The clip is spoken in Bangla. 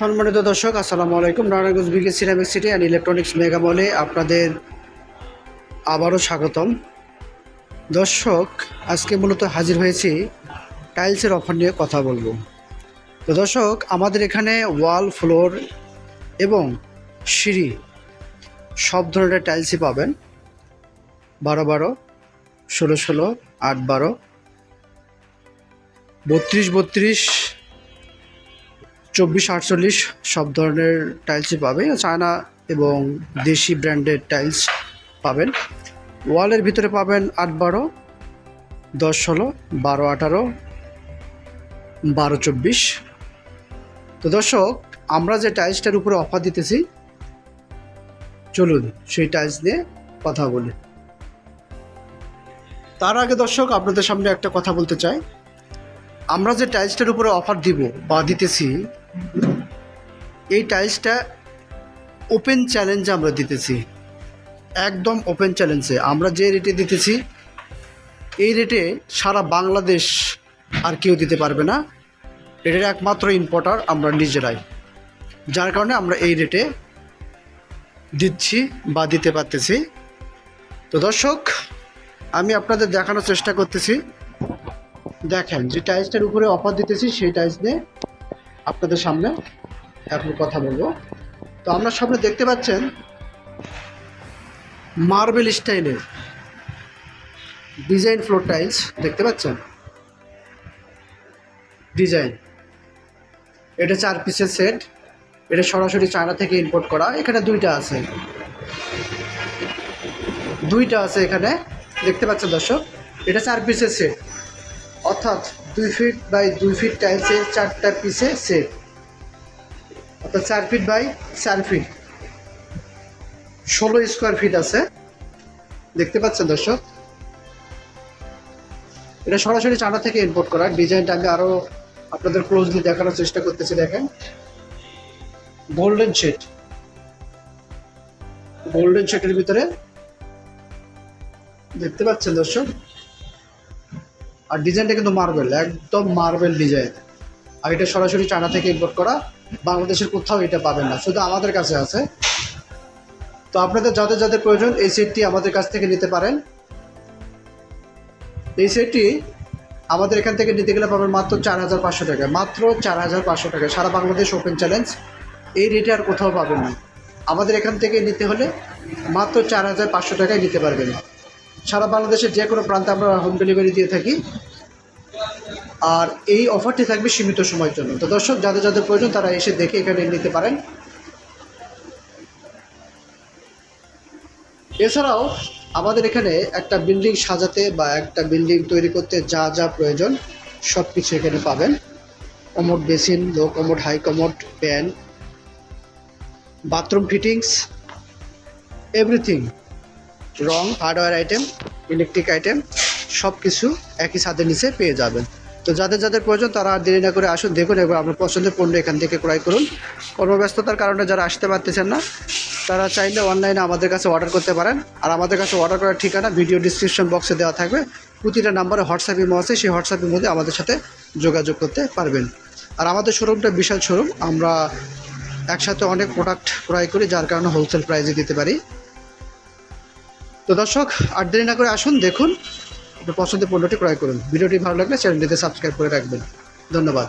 সম্মানিত দর্শক, আসসালামু আলাইকুম। Narayanganj BK ceramic city and electronics mega মলে আপনাদের আবারও স্বাগতম। দর্শক, আজকে মূলত হাজির হয়েছি টাইলসের অফার নিয়ে কথা বলব। তো দর্শক, আমাদের এখানে ওয়াল, ফ্লোর এবং সিঁড়ি সব ধরনের টাইলসই পাবেন। বারো বারো, ষোলো ষোলো, আট বারো, বত্রিশ বত্রিশ চব্বিশ আটচল্লিশ সব ধরনের টাইলসই পাবে। চায়না এবং দেশি ব্র্যান্ডের টাইলস পাবেন। ওয়ালের ভিতরে পাবেন আট বারো, দশ ষোলো, বারো আঠারো, বারো চব্বিশ। তো দর্শক, আমরা যে টাইলসটার উপরে অফার দিতেছি, চলুন সেই টাইলস নিয়ে কথা বলি। তার আগে দর্শক, আপনাদের সামনে একটা কথা বলতে চাই। আমরা যে টাইলসটার উপরে অফার দিব বা দিতেছি এই টাইলসটা ওপেন চ্যালেঞ্জে আমরা দিতেছি। একদম ওপেন চ্যালেঞ্জে আমরা যে রেটে দিতেছি, এই রেটে সারা বাংলাদেশ আর কেউ দিতে পারবে না। এটার একমাত্র ইম্পোর্টার আমরা নিজেরাই। যার কারণে আমরা এই রেটে দিচ্ছি বা দিতে পারতেছি। তো দর্শক, আমি আপনাদের দেখানোর চেষ্টা করতেছি। দেখেন যে টাইলসটার উপরে অফার দিতেছি, সেই টাইলস নিয়ে আপনাদের সামনে এখন কথা বলব। তো আপনার সামনে দেখতে পাচ্ছেন মার্বেল স্টাইলের ডিজাইন ফ্লোর টাইলস, দেখতে পাচ্ছেন? ডিজাইন। এটা চার পিসের সেট। এটা সরাসরি চায়না থেকে ইম্পোর্ট করা। এখানে দুইটা আছে। দুইটা আছে এখানে। দেখতে পাচ্ছেন দর্শক? এটা চার পিসের সেট। অর্থাৎ দুই ফিট বাই দুই ফিট টাইলসের চারটা পিসে সেট অর্থাৎ চার ফিট বাই চার ফিট ষোলো স্কোয়ার ফিট আছে। দেখতে পাচ্ছেন দর্শক? এটা সরাসরি চায়না থেকে ইম্পোর্ট করা। ডিজাইনটা আমি আরও আপনাদের ক্লোজলি দেখানোর চেষ্টা করতেছি, দেখেন। গোল্ডেন শেড গোল্ডেন শেডের ভিতরে। দেখতে পাচ্ছেন দর্শক? আর ডিজাইনটা কিন্তু মার্বেল একদম মার্বেল ডিজাইন আর এটা সরাসরি চায়না থেকে ইম্পোর্ট করা, বাংলাদেশের কোথাও এটা পাবেন না, শুধু আমাদের কাছে আছে। তো আপনাদের যাদের যাদের প্রয়োজন, এই সেটটি আমাদের কাছ থেকে নিতে পারেন। এই সেটটি আমাদের এখান থেকে নিতে গেলে পাবেন মাত্র চার হাজার পাঁচশো টাকা, মাত্র চার হাজার পাঁচশো টাকা। সারা বাংলাদেশ ওপেন চ্যালেঞ্জ এই রেটে আর কোথাও পাবেন না। আমাদের এখান থেকে নিতে হলে মাত্র চার হাজার পাঁচশো টাকায় নিতে পারবেন। সারা বাংলাদেশের যে কোনো প্রান্তে আমরা হোম ডেলিভারি দিয়ে থাকি। আর এই অফারটি থাকবে সীমিত সময়ের জন্য। তো দর্শক, যাদের যাদের প্রয়োজন তারা এসে দেখে এখানে নিতে পারেন। এছাড়াও আমাদের এখানে একটা বিল্ডিং সাজাতে বা একটা বিল্ডিং তৈরি করতে যা যা প্রয়োজন সব কিছু এখানে পাবেন। Commode basin low commode high commode pan bathroom fittings everything রং হার্ডওয়্যার আইটেম ইলেকট্রিক আইটেম সব কিছু একই ছাদের নিচে পেয়ে যাবেন। তো যাদের যাদের প্রয়োজন তারা আর দেরি না করে আসুন, দেখুন এবং আপনার পছন্দের পণ্য এখান থেকে ক্রয় করুন। কর্মব্যস্ততার কারণে যারা আসতে পারতেছেন না, তারা চাইলে অনলাইনে আমাদের কাছে অর্ডার করতে পারেন। আর আমাদের কাছে অর্ডার করার ঠিকানা ভিডিও ডিসক্রিপশন বক্সে দেওয়া থাকবে। প্রতিটা নাম্বারে হোয়াটসঅ্যাপ ইমো আছে সেই হোয়াটসঅ্যাপের মধ্যে আমাদের সাথে যোগাযোগ করতে পারবেন। আর আমাদের শোরুমটা বিশাল শোরুম আমরা একসাথে অনেক প্রোডাক্ট ক্রয় করি, যার কারণে হোলসেল প্রাইসে দিতে পারি। তো দর্শক, আর দেরি না করে আসুন, দেখুন। পছন্দের পণ্যটি ক্রয় করুন। ভিডিওটি ভালো লাগলে চ্যানেলটিতে সাবস্ক্রাইব করে রাখবেন। ধন্যবাদ।